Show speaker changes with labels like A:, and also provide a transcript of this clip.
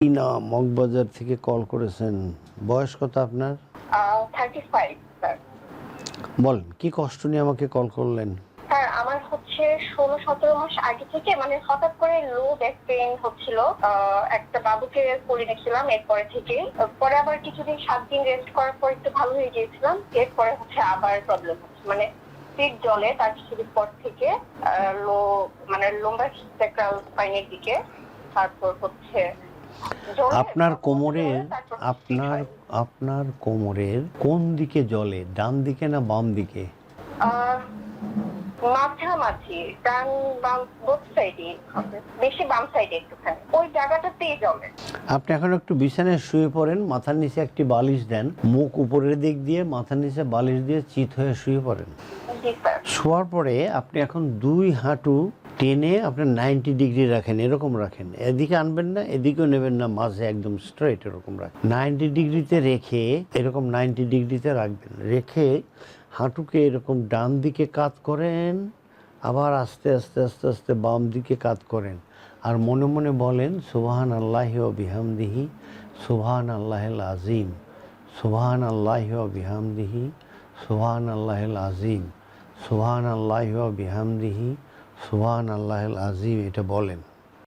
A: না মগবাজার থেকে কল করেছেন। বয়স কত আপনার? বলেন কি কষ্ট নিয়ে আমাকে কল করলেন?
B: স্যার আমার হচ্ছে ষোলো সতেরো মাস আগে থেকে মানে হঠাৎ করে লো ব্যাক পেইন হচ্ছিল একটা বাবুকে করে নিয়েছিলাম এরপরে থেকে। পরে আবার কিছুদিন সাত দিন রেস্ট করার পর একটু ভালো হয়ে গিয়েছিলাম। এরপরে হচ্ছে আবার প্রবলেম হচ্ছে। মানে পিঠ জলে তার কিছুদিন পর থেকে লো মানে লোম্বার স্যাক্রাল স্পাইনের দিকে। তারপর হচ্ছে
A: আপনার কোমরের আপনার আপনার কোমরের কোন দিকে জলে? ডান দিকে না বাম দিকে?
B: আহ, মাঝামাঝি ডান বাম বোথ সাইডে বেশি বাম সাইডে একটুখানি। ওই জায়গাটাতেই জমে
A: আপনি এখন একটু বিছানায় শুয়ে পড়েন মাথার নিচে একটি বালিশ দেন। মুখ উপরের দিক দিয়ে মাথার নিচে বালিশ দিয়ে চিত হয়ে শুয়ে পড়েন। শোয়ার পরে আপনি এখন দুই হাঁটু টেনে আপনার নাইনটি ডিগ্রি রাখেন, এরকম রাখেন। এদিকে আনবেন না, এদিকেও নেবেন না, মাঝে একদম স্ট্রেট এরকম রাখেন। নাইনটি ডিগ্রিতে রেখে এরকম নাইনটি ডিগ্রিতে রাখবেন। রেখে হাঁটুকে এরকম ডান দিকে কাত করেন, আবার আস্তে আস্তে আস্তে আস্তে বাম দিকে কাত করেন। আর মনে মনে বলেন সুবহান আল্লাহ বিহামদিহি সুবহান আল্লাহ আজিম সুবহান আল্লাহ বিহামদিহি সুবহান আল্লাহ আজিম সুবহান আল্লাহ বিহামদিহি সুবহান আল্লাহ আজিম এটা বলেন।